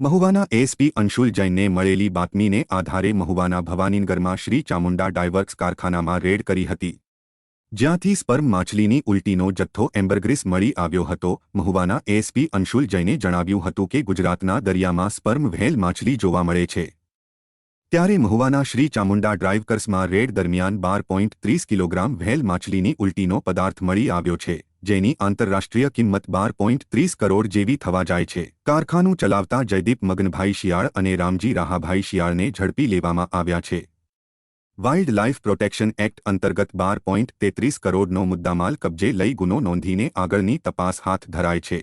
મહુવાના SP Anshul જૈનને મળેલી બાતમીને આધારે મહુવાના ભવાનીનગરમાં શ્રી ચામુંડા ડાયવર્ક્સ કારખાનામાં રેડ કરી હતી. જ્યાંથી સ્પર્મ માછલીની ઉલટીનો જથ્થો એમ્બરગ્રીસ મળી આવ્યો હતો, મહુવાના એસપી અંશુલ જૈને જણાવ્યું હતું કે ગુજરાતના દરિયામાં સ્પર્મ વ્હેલ માછલી જોવા મળે છે. ત્યારે મહુવાના શ્રી ચામુંડા ડ્રાઇવકર્સમાં રેડ દરમિયાન બાર પોઈન્ટ ત્રીસ કિલોગ્રામ વ્હેલ માછલીની ઉલટીનો પદાર્થ મળી આવ્યો છે. જેની આંતરરાષ્ટ્રીય કિંમત બાર પોઈન્ટ ત્રીસ કરોડ જેવી થવા જાય છે. કારખાનું ચલાવતા જયદીપ મગનભાઈ શિયાળ અને રામજી રાહાભાઈ શિયાળને ઝડપી લેવામાં આવ્યા છે. વાઇલ્ડ લાઇફ પ્રોટેક્શન એક્ટ અંતર્ગત બાર પોઈન્ટ તેત્રીસ કરોડનો મુદ્દામાલ કબજે લઈ ગુનો નોંધીને આગળની તપાસ હાથ ધરાય છે.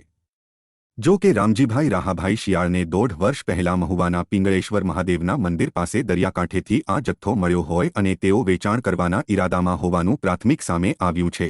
જો કે રામજીભાઈ રાહાભાઈ શિયાળને દોઢ વર્ષ પહેલા મહુવાના પિંગળેશ્વર મહાદેવના મંદિર પાસે દરિયાકાંઠેથી આ જથ્થો મળ્યો હોય અને તેઓ વેચાણ કરવાના ઈરાદામાં હોવાનું પ્રાથમિક સામે આવ્યું છે.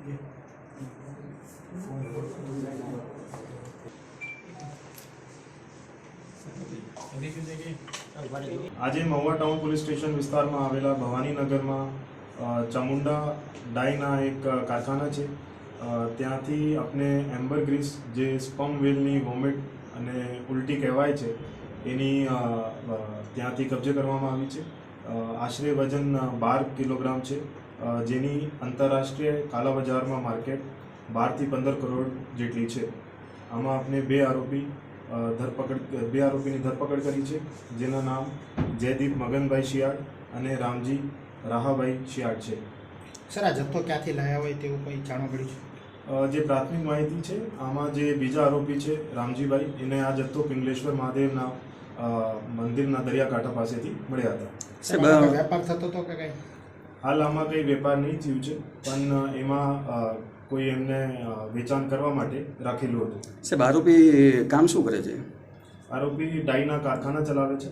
આજે મહુવા ટાઉન પોલીસ સ્ટેશન વિસ્તારમાં આવેલા ભવાનીનગરમાં ચામુંડા ડાઈના એક કારખાના છે. ત્યાંથી આપણે એમ્બર ગ્રીસ જે સ્પમ વેલની વોમિટ અને ઉલટી કહેવાય છે, એની ત્યાંથી કબજે કરવામાં આવી છે. આશરે વજન બાર કિલોગ્રામ છે. જેની આંતરરાષ્ટ્રીય કાલા બજારમાં માર્કેટ બારથી પંદર કરોડ જેટલી છે. આમાં આપણે બે આરોપી ધરપકડ બે આરોપીની ધરપકડ કરી છે જેના નામ જયદીપ મગનભાઈ શિયાળ અને રામજી રાહાભાઈ શિયાળ છે. સર આ જથ્થો ક્યાંથી લાયા હોય તેવું કંઈ જાણવા મળ્યું છે? જે પ્રાથમિક માહિતી છે આમાં જે બીજા આરોપી છે રામજીભાઈ એને આ જથ્થો પિંગલેશ્વર મહાદેવના મંદિરના દરિયાકાંઠા પાસેથી મળ્યા હતા. વેપાર થતો હતો કે કઈ? હાલ આમાં કંઈ વેપાર નહીં થયું છે પણ એમાં કોઈ એમને વેચાણ કરવા માટે રાખેલું હતું. સાહેબ આરોપી કામ શું કરે છે? આરોપી ડાઈના કારખાના ચલાવે છે.